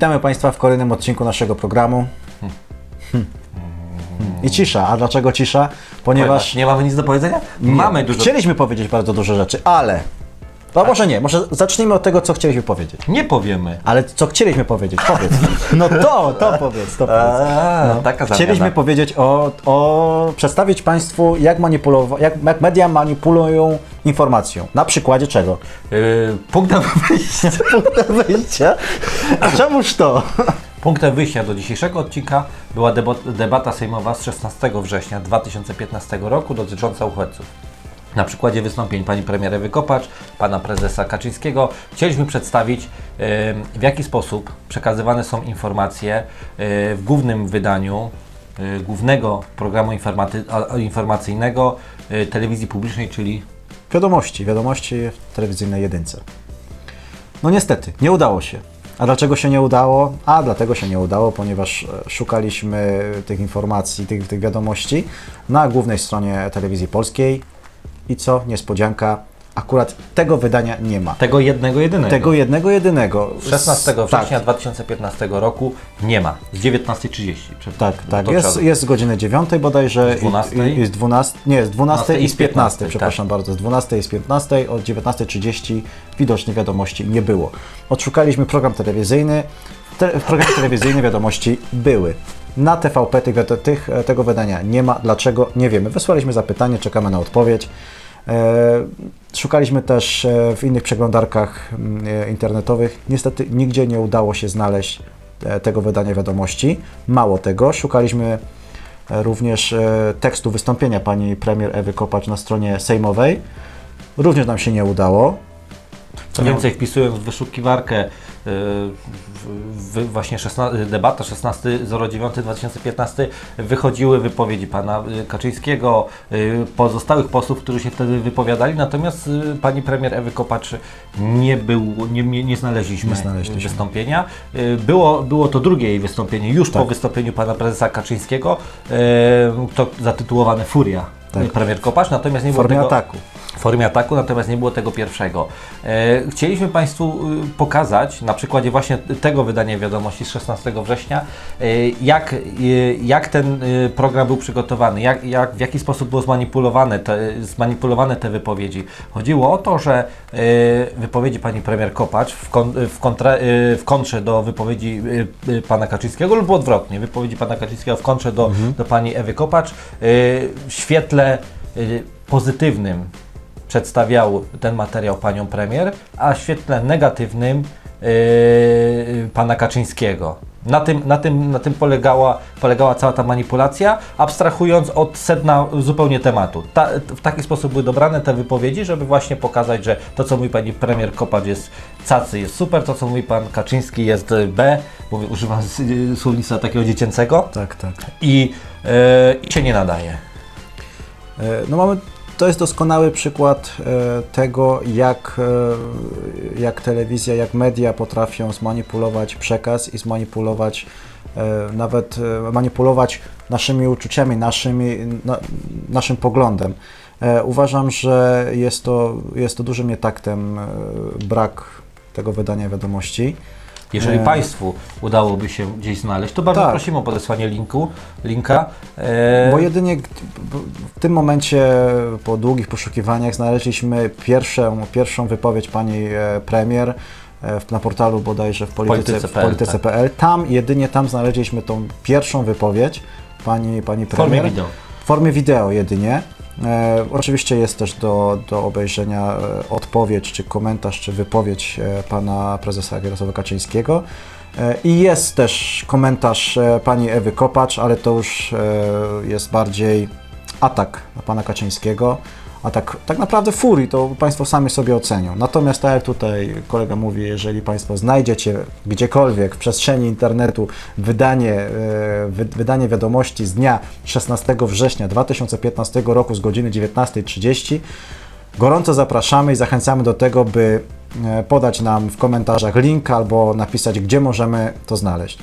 Witamy Państwa w kolejnym odcinku naszego programu. I cisza. A dlaczego cisza? Ponieważ Nie mamy nic do powiedzenia? Mamy dużo. chcieliśmy powiedzieć bardzo dużo rzeczy, ale... No może nie, może zacznijmy od tego, co chcieliśmy powiedzieć. Nie powiemy. Ale co chcieliśmy powiedzieć? Powiedz. No to, to powiedz, to powiedz. A, taka Chcieliśmy powiedzieć o, o przedstawić Państwu, jak, manipulowa- jak, jak media manipulują informacją. Na przykładzie czego? Yy, punktem wyjścia. Punktem wyjścia. A czemuż to? Punktem wyjścia do dzisiejszego odcinka była debo- debata sejmowa z 16 września 2015 roku dotycząca uchodźców. Na przykładzie wystąpień pani premier Ewy Kopacz, pana prezesa Kaczyńskiego chcieliśmy przedstawić, w jaki sposób przekazywane są informacje yy, w głównym wydaniu yy, głównego programu informacyjnego yy, telewizji publicznej, czyli Wiadomości, wiadomości w telewizyjnej jedynce. No niestety, nie udało się. A dlaczego się nie udało? A dlatego się nie udało, ponieważ e, szukaliśmy tych informacji, tych, tych wiadomości na głównej stronie telewizji polskiej i co? Niespodzianka. Akurat tego wydania nie ma. tego jednego, jedynego. Tego jednego, jedynego. 16 Z- września Tak, 2015 roku nie ma. Z 19.30. Prze- tak, tak. Jest, jest z godziny 9 bodajże. Z 12? I, i z 12, nie, z 12 i z 15, 15, przepraszam bardzo. Z 12 i z 15, od 19.30 widocznie wiadomości nie było. Odszukaliśmy program telewizyjny. Te, w programie telewizyjnym wiadomości były. Na TVP tych, tych, e, tego wydania nie ma. Dlaczego? Nie wiemy. Wysłaliśmy zapytanie, czekamy na odpowiedź. E, Szukaliśmy też e, w innych przeglądarkach mm, e, internetowych. Niestety nigdzie nie udało się znaleźć tego wydania wiadomości. Mało tego, szukaliśmy również tekstu wystąpienia pani premier Ewy Kopacz na stronie sejmowej. Również nam się nie udało. Co więcej, wpisując w wyszukiwarkę yy, w, właśnie 16, debata 16.09.2015 wychodziły wypowiedzi pana y, Kaczyńskiego, y, pozostałych posłów, którzy się wtedy wypowiadali, natomiast y, pani premier Ewy Kopacz nie, było, nie, nie, nie znaleźliśmy Nie znaleźliśmy. wystąpienia. Y, Było, było to drugie jej wystąpienie, już po Tak. wystąpieniu pana prezesa Kaczyńskiego, y, to zatytułowane Furia. Tak. Premier Kopacz, natomiast nie było tego, ataku. W formie ataku, natomiast nie było tego pierwszego. E, chcieliśmy Państwu y, pokazać na przykładzie właśnie tego wydania wiadomości z 16 września, e, jak, y, jak ten program był przygotowany, jak, jak, w jaki sposób było zmanipulowane te, zmanipulowane te wypowiedzi. Chodziło o to, że wypowiedzi pani premier Kopacz w, kon, w, kontra, w kontrze do wypowiedzi pana Kaczyńskiego lub odwrotnie, wypowiedzi pana Kaczyńskiego w kontrze do, do pani Ewy Kopacz w świetle pozytywnym przedstawiał ten materiał panią premier, a w świetle negatywnym yy, pana Kaczyńskiego. Na tym, na tym, na tym polegała, polegała cała ta manipulacja, abstrahując od sedna zupełnie tematu. Ta, w taki sposób były dobrane te wypowiedzi, żeby właśnie pokazać, że to, co mówi pani premier Kopacz jest cacy, jest super, to, co mówi pan Kaczyński jest B, mówię, używam słownictwa takiego dziecięcego Tak, tak. i, yy, i się nie nadaje. E, No mamy, to jest doskonały przykład e, tego, jak, e, jak telewizja, jak media potrafią zmanipulować przekaz i zmanipulować e, nawet manipulować naszymi uczuciami, naszymi, na, naszym poglądem. Uważam, że jest to, jest to dużym nietaktem brak tego wydania wiadomości. Jeżeli E. Państwu udałoby się gdzieś znaleźć, to bardzo Tak. prosimy o podesłanie linku, linka. E, Bo jedynie w tym momencie, po długich poszukiwaniach, znaleźliśmy pierwszą, pierwszą wypowiedź pani e, premier e, w- na portalu bodajże w polityce, w Polityce.pl, polityce.pl. Tam, jedynie tam znaleźliśmy tą pierwszą wypowiedź pani, pani w formie premier. wideo. W formie wideo jedynie. E, oczywiście jest też do, do obejrzenia e, odpowiedź, czy komentarz, czy wypowiedź e, pana prezesa Jarosława Kaczyńskiego. E, I jest też komentarz e, pani Ewy Kopacz, ale to już e, jest bardziej atak na pana Kaczyńskiego. A tak, tak naprawdę furii, to Państwo sami sobie ocenią. Natomiast tak jak tutaj kolega mówi, jeżeli Państwo znajdziecie gdziekolwiek w przestrzeni internetu wydanie, e, wy, wydanie wiadomości z dnia 16 września 2015 roku z godziny 19.30, gorąco zapraszamy i zachęcamy do tego, by e, podać nam w komentarzach link albo napisać, gdzie możemy to znaleźć.